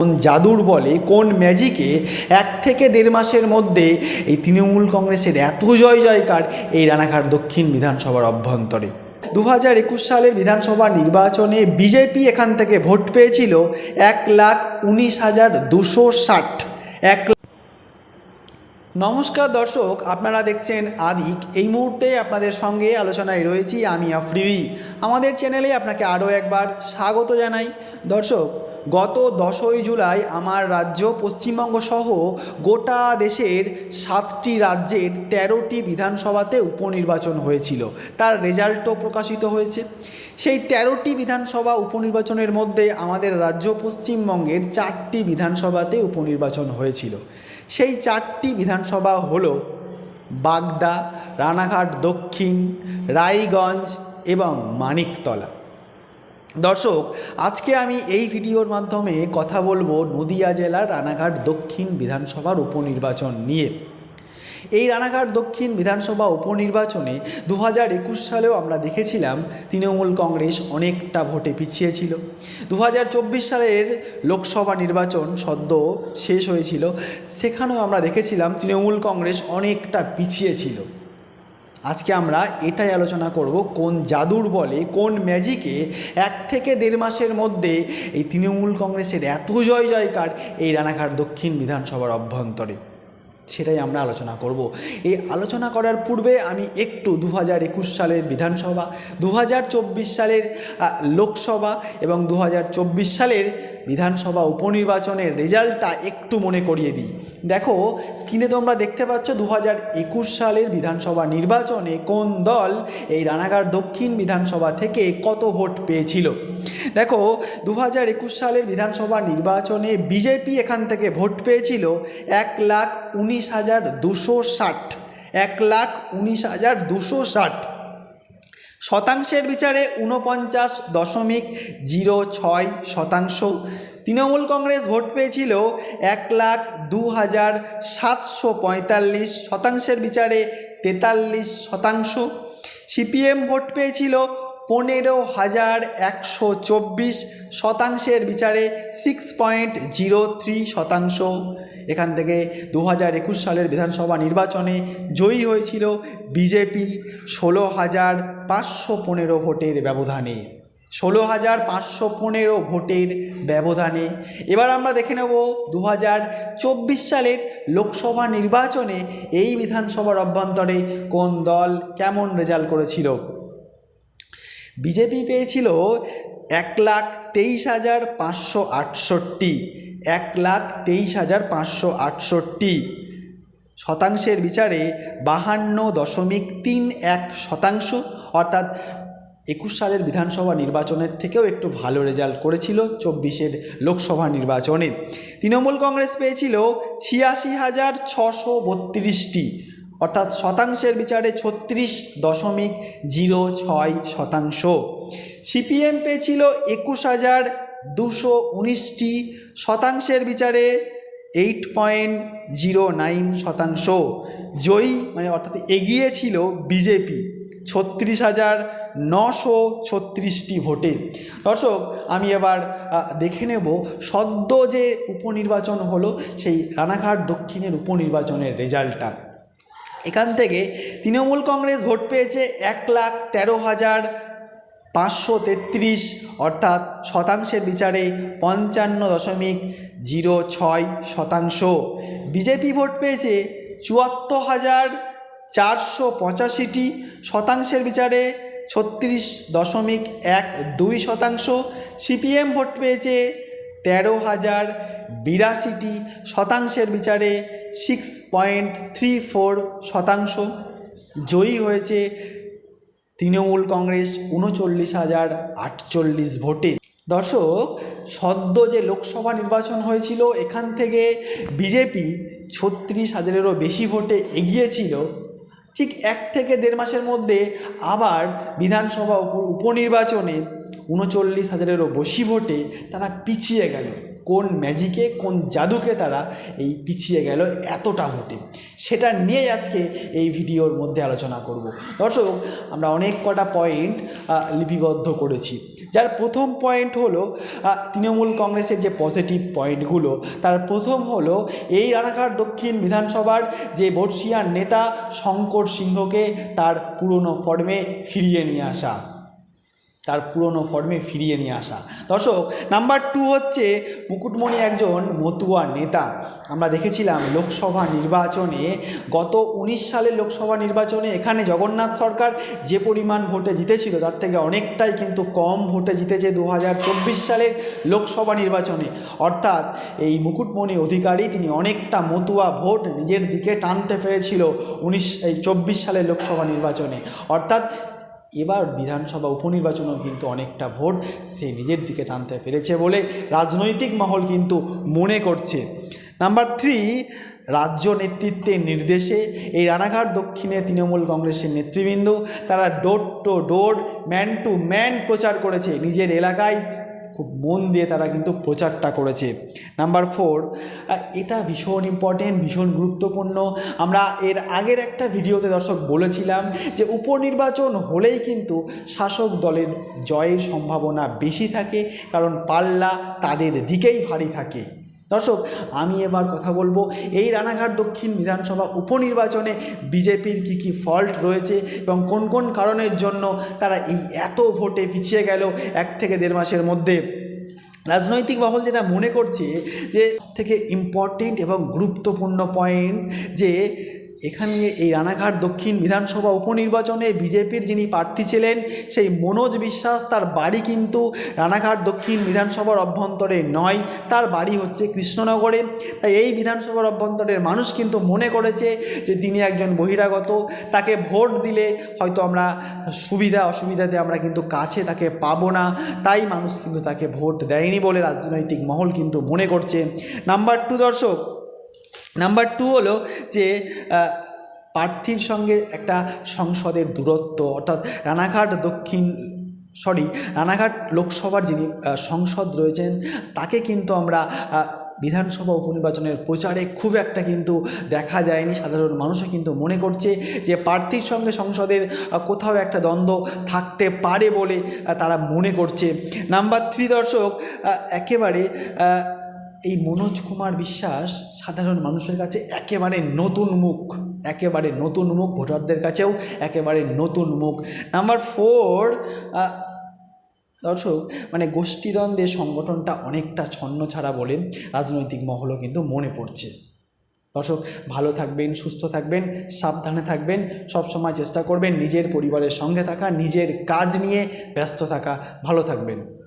কোন জাদুর বলে, কোন ম্যাজিকে এক থেকে দেড় মাসের মধ্যে এই তৃণমূল কংগ্রেসের এত জয় জয়কার এই রানাঘাট দক্ষিণ বিধানসভার অভ্যন্তরে। দু হাজার একুশ সালের বিধানসভা নির্বাচনে বিজেপি এখান থেকে ভোট পেয়েছিল এক লাখ উনিশ হাজার দুশো ষাট। এক নমস্কার দর্শক, আপনারা দেখছেন আদিক এই মুহূর্তে আপনাদের সঙ্গে আলোচনায় রয়েছি আমি আফ্রিদি। আমাদের চ্যানেলে আপনাকে আরও একবার স্বাগত জানাই। দর্শক গত দশই জুলাই আমার রাজ্য পশ্চিমবঙ্গ সহ গোটা দেশের সাতটি রাজ্যের তেরোটি বিধানসভাতে উপনির্বাচন হয়েছিল। তার রেজাল্টও প্রকাশিত হয়েছে। সেই তেরোটি বিধানসভা উপনির্বাচনের মধ্যে আমাদের রাজ্য পশ্চিমবঙ্গের চারটি বিধানসভাতে উপনির্বাচন হয়েছিল। সেই চারটি বিধানসভা হল বাগদা, রানাঘাট দক্ষিণ, রায়গঞ্জ এবং মানিকতলা। দর্শক, আজকে আমি এই ভিডিওর মাধ্যমে কথা বলব নদিয়া জেলার রানাঘাট দক্ষিণ বিধানসভার উপনির্বাচন নিয়ে। এই রানাঘাট দক্ষিণ বিধানসভা উপনির্বাচনে দু হাজার একুশ সালেও আমরা দেখেছিলাম তৃণমূল কংগ্রেস অনেকটা ভোটে পিছিয়ে ছিল। দু হাজার চব্বিশ সালের লোকসভা নির্বাচন সদ্য শেষ হয়েছিল, সেখানেও আমরা দেখেছিলাম তৃণমূল কংগ্রেস অনেকটা পিছিয়ে ছিল। আজকে আমরা এটাই আলোচনা করব কোন জাদুর বলে, কোন ম্যাজিকে এক থেকে দেড় মাসের মধ্যে এই তৃণমূল কংগ্রেসের এত জয় জয়কার এই রানাঘাট দক্ষিণ বিধানসভার অভ্যন্তরে। সেটাই আমরা আলোচনা করব। এই আলোচনা করার পূর্বে আমি একটু দু হাজার একুশ সালের বিধানসভা দু হাজার চব্বিশ সালের লোকসভা এবং দু হাজার চব্বিশ সালের বিধানসভা উপনির্বাচনের রেজাল্টটা একটু মনে করিয়ে দিই। দেখো, স্ক্রিনে তোমরা দেখতে পাচ্ছ দু হাজার একুশ সালের বিধানসভা নির্বাচনে কোন দল এই রানাঘাট দক্ষিণ বিধানসভা থেকে কত ভোট পেয়েছিল? দেখো দু হাজার একুশ সালের বিধানসভা নির্বাচনে বিজেপি এখান থেকে ভোট পেয়েছিল এক লাখ উনিশ হাজার দুশো ষাট। এক লাখ উনিশ হাজার দুশো ষাট। শতাংশের বিচারে ঊনপঞ্চাশ দশমিক জিরো ছয় শতাংশ। তৃণমূল কংগ্রেস ভোট পেয়েছিল এক লাখ দু হাজার সাতশো পঁয়তাল্লিশ শতাংশের বিচারে তেতাল্লিশ শতাংশ। সিপিএম ভোট পেয়েছিল পনেরো হাজার একশো চব্বিশ শতাংশের বিচারে সিক্স পয়েন্ট জিরো থ্রি শতাংশ। এখান থেকে দু হাজার একুশ সালের বিধানসভা নির্বাচনে জয়ী হয়েছিল বিজেপি ষোলো হাজার পাঁচশো পনেরো ভোটের ব্যবধানে। ষোলো হাজার পাঁচশো পনেরো ভোটের ব্যবধানে। এবার আমরা দেখে নেব দু হাজার চব্বিশ সালের লোকসভা নির্বাচনে এই বিধানসভার অভ্যন্তরে কোন দল কেমন রেজাল্ট করেছিল। বিজেপি পেয়েছিল এক লাখ তেইশ হাজার পাঁচশো আটষট্টি, এক লাখ তেইশ হাজার পাঁচশো আটষট্টি। শতাংশের বিচারে বাহান্ন দশমিক তিন এক শতাংশ, অর্থাৎ একুশ সালের বিধানসভা নির্বাচনের থেকেও একটু ভালো রেজাল্ট করেছিল চব্বিশের লোকসভা নির্বাচনে। তৃণমূল কংগ্রেস পেয়েছিল ছিয়াশি হাজার ছশো বত্রিশটি অর্থাৎ শতাংশের বিচারে ছত্রিশ দশমিক জিরো ছয় শতাংশ। সিপিএম পেয়েছিল একুশ হাজার দুশো উনিশটি শতাংশের বিচারে এইট পয়েন্ট জিরো নাইন শতাংশ। জয়ী মানে অর্থাৎ এগিয়ে ছিল বিজেপি ছত্রিশ হাজার নশো ছত্রিশটি ভোটে। দর্শক, আমি এবার দেখে নেব সদ্য যে উপনির্বাচন হলো সেই রানাঘাট দক্ষিণের উপনির্বাচনের রেজাল্টটা। এখান থেকে তৃণমূল কংগ্রেস ভোট পেয়েছে এক লাখ তেরো হাজার পাঁচশো তেত্রিশ, অর্থাৎ শতাংশের বিচারে পঞ্চান্ন দশমিক জিরো ছয় শতাংশ। বিজেপি ভোট পেয়েছে চুয়াত্তর হাজার চারশো পঁচাশিটি, শতাংশের বিচারে ছত্রিশ দশমিক এক দুই শতাংশ। সিপিএম ভোট পেয়েছে তেরো হাজার বিরাশিটি, শতাংশের বিচারে সিক্স পয়েন্ট থ্রি ফোর শতাংশ। জয়ী হয়েছে তৃণমূল কংগ্রেস উনচল্লিশ হাজার আটচল্লিশ ভোটে। দর্শক, সদ্য যে লোকসভা নির্বাচন হয়েছিল, এখান থেকে বিজেপি ছত্রিশ হাজারেরও বেশি ভোটে এগিয়েছিল। ঠিক এক থেকে দেড় মাসের মধ্যে আবার বিধানসভা উপ- উপনির্বাচনে উনচল্লিশ হাজারেরও বেশি ভোটে তারা পিছিয়ে গেল। কোন ম্যাজিকে, কোন জাদুকে তারা এই পিছিয়ে গেল এতটা ভোটে? সেটা নিয়েই আজকে এই ভিডিওর মধ্যে আলোচনা করব। দর্শক, আমরা অনেক কটা পয়েন্ট লিপিবদ্ধ করেছি। যার প্রথম পয়েন্ট হলো তৃণমূল কংগ্রেসের যে পজিটিভ পয়েন্টগুলো তার প্রথম হলো এই রানাঘাট দক্ষিণ বিধানসভার যে বর্ষিয়ার নেতা শঙ্কর সিংহকে তার পুরনো ফর্মে ফিরিয়ে নিয়ে আসা। তার পুরনো ফর্মে ফিরিয়ে নিয়ে আসা। দর্শক নাম্বার টু হচ্ছে মুকুটমণি একজন মতুয়া নেতা। আমরা দেখেছিলাম লোকসভা নির্বাচনে, গত উনিশ সালের লোকসভা নির্বাচনে এখানে জগন্নাথ সরকার যে পরিমাণ ভোটে জিতেছিল, তার থেকে অনেকটাই কিন্তু কম ভোটে জিতেছে দু হাজার চব্বিশ সালের লোকসভা নির্বাচনে। অর্থাৎ এই মুকুটমণি অধিকারী, তিনি অনেকটা মতুয়া ভোট নিজের দিকে টানতে পেরেছিল উনিশ, এই চব্বিশ সালের লোকসভা নির্বাচনে। অর্থাৎ এবার বিধানসভা উপনির্বাচনেও কিন্তু অনেকটা ভোট সে নিজের দিকে টানতে পেরেছে বলে রাজনৈতিক মহল কিন্তু মনে করছে। নাম্বার থ্রি রাজ্য নেতৃত্বের নির্দেশে এই রানাঘাট দক্ষিণে তৃণমূল কংগ্রেসের নেতৃবৃন্দ তারা door to door man to man প্রচার করেছে নিজের এলাকায়। খুব মন দিয়ে তারা কিন্তু প্রচারটা করেছে। নাম্বার ফোর এটা ভীষণ ইম্পর্টেন্ট ভীষণ গুরুত্বপূর্ণ। আমরা এর আগের একটা ভিডিওতে দর্শক বলেছিলাম যে উপনির্বাচন হলেই কিন্তু শাসক দলের জয়ের সম্ভাবনা বেশি থাকে, কারণ পাল্লা তাদের দিকেই ভারী থাকে। দর্শক, আমি এবার কথা বলব এই রানাঘাট দক্ষিণ বিধানসভা উপনির্বাচনে বিজেপির কি কি ফল্ট রয়েছে এবং কোন কোন কারণের জন্য তারা এই এত ভোটে পিছিয়ে গেল এক থেকে দেড় মাসের মধ্যে। রাজনৈতিক মহল যেটা মনে করছে যে থেকে ইম্পর্টেন্ট এবং গুরুত্বপূর্ণ পয়েন্ট যে এখানে এই রানাঘাট দক্ষিণ বিধানসভা উপনির্বাচনে বিজেপির যিনি প্রার্থী ছিলেন, সেই মনোজ বিশ্বাস, তার বাড়ি কিন্তু রানাঘাট দক্ষিণ বিধানসভার অভ্যন্তরে নয়, তার বাড়ি হচ্ছে কৃষ্ণনগরে। তাই এই বিধানসভার অভ্যন্তরের মানুষ কিন্তু মনে করেছে যে তিনি একজন বহিরাগত। তাকে ভোট দিলে হয়তো আমরা সুবিধা, অসুবিধাতে আমরা কিন্তু কাছে তাকে পাবো না। তাই মানুষ কিন্তু তাকে ভোট দেয়নি বলে রাজনৈতিক মহল কিন্তু মনে করছে। নাম্বার টু দর্শক নাম্বার টু হলো যে প্রার্থীর সঙ্গে একটা সংসদের দূরত্ব, অর্থাৎ রানাঘাট দক্ষিণ সরি রানাঘাট লোকসভার যিনি সংসদ রয়েছেন, তাকে কিন্তু আমরা বিধানসভা উপনির্বাচনের প্রচারে খুব একটা কিন্তু দেখা যায়নি। সাধারণ মানুষও কিন্তু মনে করছে যে প্রার্থীর সঙ্গে সংসদের কোথাও একটা দ্বন্দ্ব থাকতে পারে বলে তারা মনে করছে। নাম্বার থ্রি দর্শক একেবারে এই মনোজ কুমার বিশ্বাস সাধারণ মানুষের কাছে একেবারে নতুন মুখ, একেবারে নতুন মুখ, ভোটারদের কাছেও একেবারে নতুন মুখ। নাম্বার ফোর দর্শক মানে গোষ্ঠীদ্বন্দ্বের সংগঠনটা অনেকটা ছন্ন ছাড়া বলে রাজনৈতিক মহলও কিন্তু মনে পড়ছে। দর্শক, ভালো থাকবেন, সুস্থ থাকবেন, সাবধানে থাকবেন, সবসময় চেষ্টা করবেন নিজের পরিবারের সঙ্গে থাকা, নিজের কাজ নিয়ে ব্যস্ত থাকা। ভালো থাকবেন।